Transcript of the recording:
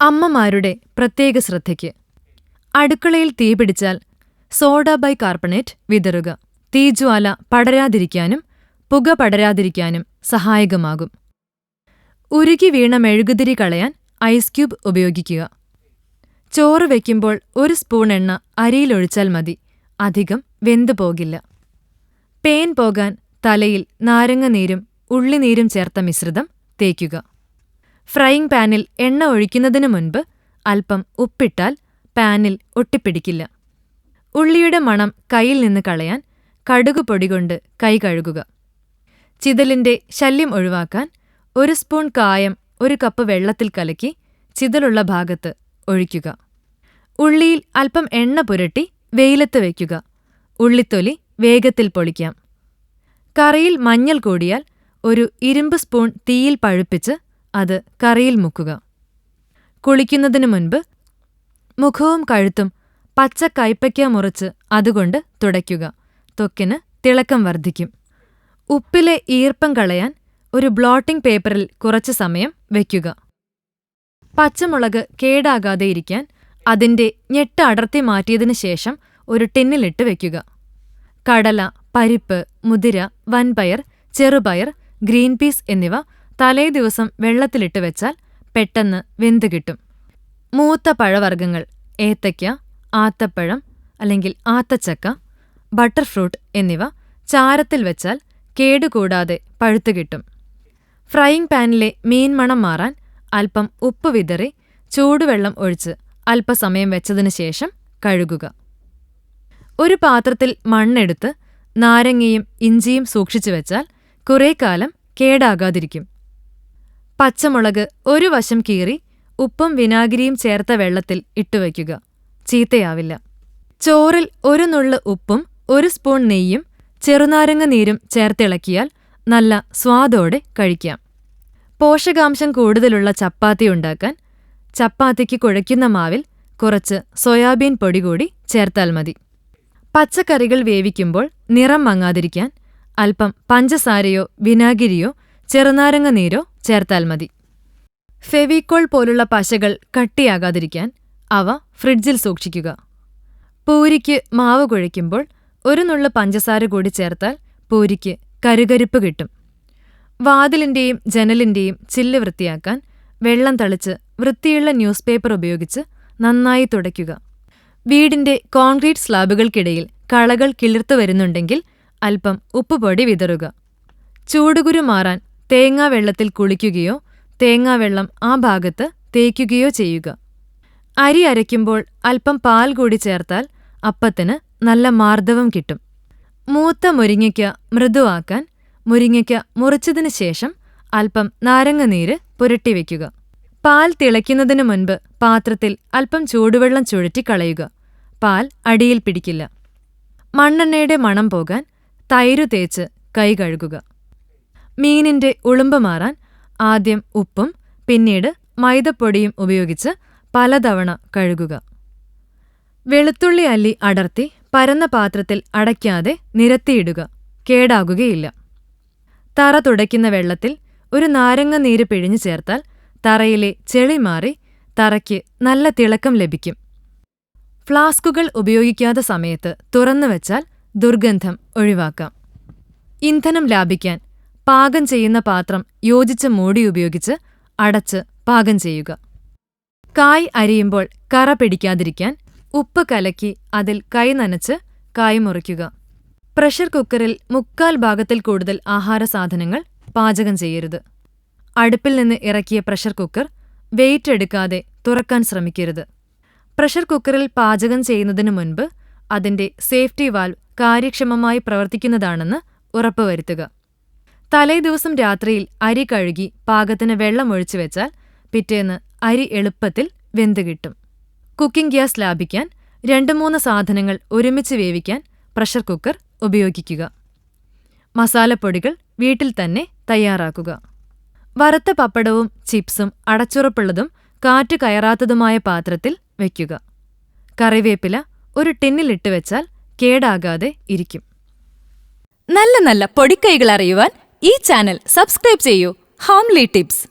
അമ്മമാരുടെ പ്രത്യേക ശ്രദ്ധയ്ക്ക്. അടുക്കളയിൽ തീപിടിച്ചാൽ സോഡ ബൈ കാർബണേറ്റ് വിതറുക. തീജ്വാല പടരാതിരിക്കാനും പുക പടരാതിരിക്കാനും സഹായകമാകും. ഉരുകി വീണ മെഴുകുതിരി കളയാൻ ഐസ് ക്യൂബ് ഉപയോഗിക്കുക. ചോറ് വയ്ക്കുമ്പോൾ ഒരു സ്പൂൺ എണ്ണ അരിയിലൊഴിച്ചാൽ മതി. അധികം വെന്തു പോകില്ല. പേൻ പോകാൻ തലയിൽ നാരങ്ങനീരും ഉള്ളിനീരും ചേർത്ത മിശ്രിതം തേക്കുക. ഫ്രൈയിങ് പാനിൽ എണ്ണ ഒഴിക്കുന്നതിനു മുൻപ് അല്പം ഉപ്പിട്ടാൽ പാനിൽ ഒട്ടിപ്പിടിക്കില്ല. ഉള്ളിയുടെ മണം കൈയിൽ നിന്ന് കളയാൻ കടുക് പൊടികൊണ്ട് കൈ കഴുകുക. ചിതലിന്റെ ശല്യം ഒഴിവാക്കാൻ ഒരു സ്പൂൺ കായം ഒരു കപ്പ് വെള്ളത്തിൽ കലക്കി ചിതലുള്ള ഭാഗത്ത് ഒഴിക്കുക. ഉള്ളിയിൽ അല്പം എണ്ണ പുരട്ടി വെയിലത്ത് വയ്ക്കുക ഉള്ളിത്തൊലി വേഗത്തിൽ പൊളിക്കാം. കറിയിൽ മഞ്ഞൾ കൂടിയാൽ ഒരു ഇരുമ്പ് സ്പൂൺ തീയിൽ പഴുപ്പിച്ച് അത് കറിയിൽ മുക്കുക. കുളിക്കുന്നതിനു മുൻപ് മുഖവും കഴുത്തും പച്ച കൈപ്പയ്ക്ക മുറിച്ച് അതുകൊണ്ട് തുടയ്ക്കുക. ത്വക്കിന് തിളക്കം വർദ്ധിക്കും. ഉപ്പിലെ ഈർപ്പം കളയാൻ ഒരു ബ്ലോട്ടിംഗ് പേപ്പറിൽ കുറച്ച് സമയം വയ്ക്കുക. പച്ചമുളക് കേടാകാതെ ഇരിക്കാൻ അതിന്റെ ഞെട്ട് അടർത്തി മാറ്റിയതിനു ശേഷം ഒരു ടിന്നിലിട്ട് വെക്കുക കടല പരിപ്പ് മുതിര വൻപയർ ചെറുപയർ ഗ്രീൻ പീസ് എന്നിവ തലേ ദിവസം വെള്ളത്തിലിട്ട് വെച്ചാൽ പെട്ടെന്ന് വെന്ത് കിട്ടും. മൂത്ത പഴവർഗങ്ങൾ ഏത്തയ്ക്ക ആത്തപ്പഴം അല്ലെങ്കിൽ ആത്തച്ചക്ക ബട്ടർഫ്രൂട്ട് എന്നിവ ചാരത്തിൽ വെച്ചാൽ കേടുകൂടാതെ പഴുത്തു കിട്ടും. ഫ്രൈയിങ് പാനിലെ മീൻ മണം മാറാൻ അല്പം ഉപ്പ് വിതറി ചൂടുവെള്ളം ഒഴിച്ച് അല്പസമയം വെച്ചതിനു ശേഷം കഴുകുക. ഒരു പാത്രത്തിൽ മണ്ണെടുത്ത് നാരങ്ങയും ഇഞ്ചിയും സൂക്ഷിച്ചു വെച്ചാൽ കേടാകാതിരിക്കും. പച്ചമുളക് ഒരു വശം കീറി ഉപ്പും വിനാഗിരിയും ചേർത്ത വെള്ളത്തിൽ ഇട്ടുവയ്ക്കുക ചീത്തയാവില്ല. ചോറിൽ ഒരു നുള്ള് ഉപ്പും ഒരു സ്പൂൺ നെയ്യും ചെറുനാരങ്ങ നീരും ചേർത്തിളക്കിയാൽ നല്ല സ്വാദോടെ കഴിക്കാം. പോഷകാംശം കൂടുതലുള്ള ചപ്പാത്തി ഉണ്ടാക്കാൻ ചപ്പാത്തിക്ക് കുഴയ്ക്കുന്ന മാവിൽ കുറച്ച് സോയാബീൻ പൊടി കൂടി ചേർത്താൽ മതി. പച്ചക്കറികൾ വേവിക്കുമ്പോൾ നിറം മങ്ങാതിരിക്കാൻ അല്പം പഞ്ചസാരയോ വിനാഗിരിയോ ചെറുനാരങ്ങ നീരോ ചേർത്താൽ മതി. ഫെവിക്കോൾ പോലുള്ള പശകൾ കട്ടിയാകാതിരിക്കാൻ അവ ഫ്രിഡ്ജിൽ സൂക്ഷിക്കുക. പൂരിക്ക് മാവ് കുഴയ്ക്കുമ്പോൾ ഒരു നുള്ളു പഞ്ചസാര കൂടി ചേർത്താൽ പൂരിക്ക് കരുകരുപ്പ് കിട്ടും. വാതിലിന്റെയും ജനലിന്റെയും ചില്ല് വൃത്തിയാക്കാൻ വെള്ളം തളിച്ച് വൃത്തിയുള്ള ന്യൂസ് പേപ്പർ ഉപയോഗിച്ച് നന്നായി തുടയ്ക്കുക. വീടിന്റെ കോൺക്രീറ്റ് സ്ലാബുകൾക്കിടയിൽ കളകൾ കിളിർത്തു വരുന്നുണ്ടെങ്കിൽ അല്പം ഉപ്പുപൊടി വിതറുക. ചൂടുകുരു മാറാൻ തേങ്ങാവെള്ളത്തിൽ കുളിക്കുകയോ തേങ്ങാവെള്ളം ആ ഭാഗത്ത് തേക്കുകയോ ചെയ്യുക. അരി അരയ്ക്കുമ്പോൾ അല്പം പാൽ കൂടി ചേർത്താൽ അപ്പത്തിന് നല്ല മാർദ്ദവം കിട്ടും. മൂത്ത മുരിങ്ങയ്ക്ക് മൃദുവാക്കാൻ മുരിങ്ങയ്ക്ക് മുറിച്ചതിന് ശേഷം അല്പം നാരങ്ങനീര് പുരട്ടിവെക്കുക പാൽ തിളയ്ക്കുന്നതിനു മുൻപ് പാത്രത്തിൽ അല്പം ചൂടുവെള്ളം ചുഴറ്റി കളയുക. പാൽ അടിയിൽ പിടിക്കില്ല. മണ്ണെണ്ണയുടെ മണം പോകാൻ തൈരു തേച്ച് കൈ കഴുകുക. മീനിന്റെ ഉളുമ്പ് മാറാൻ ആദ്യം ഉപ്പും പിന്നീട് മൈദപ്പൊടിയും ഉപയോഗിച്ച് പലതവണ കഴുകുക. വെളുത്തുള്ളി അല്ലി അടർത്തി പരന്ന പാത്രത്തിൽ അടയ്ക്കാതെ നിരത്തിയിടുക. കേടാകുകയില്ല. തറ തുടയ്ക്കുന്ന വെള്ളത്തിൽ ഒരു നാരങ്ങ നീര് പിഴിഞ്ഞു ചേർത്താൽ തറയിലെ ചെളി മാറി തറയ്ക്ക് നല്ല തിളക്കം ലഭിക്കും. ഫ്ലാസ്കുകൾ ഉപയോഗിക്കാത്ത സമയത്ത് തുറന്നു വച്ചാൽ ദുർഗന്ധം ഒഴിവാക്കാം. ഇന്ധനം ലാഭിക്കാൻ പാകം ചെയ്യുന്ന പാത്രം യോജിച്ച മൂടി ഉപയോഗിച്ച് അടച്ച് പാകം ചെയ്യുക. കായ് അരിയുമ്പോൾ കറ പിടിക്കാതിരിക്കാൻ ഉപ്പ് കലക്കി അതിൽ കൈ നനച്ച് കായ് മുറിക്കുക. പ്രഷർ കുക്കറിൽ മുക്കാൽ ഭാഗത്തിൽ കൂടുതൽ ആഹാര സാധനങ്ങൾ പാചകം ചെയ്യരുത്. അടുപ്പിൽ നിന്ന് ഇറക്കിയ പ്രഷർ കുക്കർ വെയിറ്റ് എടുക്കാതെ തുറക്കാൻ ശ്രമിക്കരുത്. പ്രഷർ കുക്കറിൽ പാചകം ചെയ്യുന്നതിനു മുൻപ് അതിന്റെ സേഫ്റ്റി വാൽവ് കാര്യക്ഷമമായി പ്രവർത്തിക്കുന്നതാണെന്ന് ഉറപ്പുവരുത്തുക. തലേദിവസം രാത്രിയിൽ അരി കഴുകി പാകത്തിന് വെള്ളം ഒഴിച്ചു വെച്ചാൽ പിറ്റേന്ന് അരി എളുപ്പത്തിൽ വെന്ത് കിട്ടും. കുക്കിംഗ് ഗ്യാസ് ലാഭിക്കാൻ രണ്ട് മൂന്ന് സാധനങ്ങൾ ഒരുമിച്ച് വേവിക്കാൻ പ്രഷർ കുക്കർ ഉപയോഗിക്കുക. മസാലപ്പൊടികൾ വീട്ടിൽ തന്നെ തയ്യാറാക്കുക. വറുത്ത പപ്പടവും ചിപ്സും അടച്ചുറപ്പുള്ളതും കാറ്റ് കയറാത്തതുമായ പാത്രത്തിൽ വയ്ക്കുക കറിവേപ്പില ഒരു ടിന്നിലിട്ട് വെച്ചാൽ കേടാകാതെ ഇരിക്കും. നല്ല നല്ല പൊടിക്കൈകൾ അറിയുവാൻ ഈ ചാനൽ സബ്സ്ക്രൈബ് ചെയ്യൂ. Homely tips.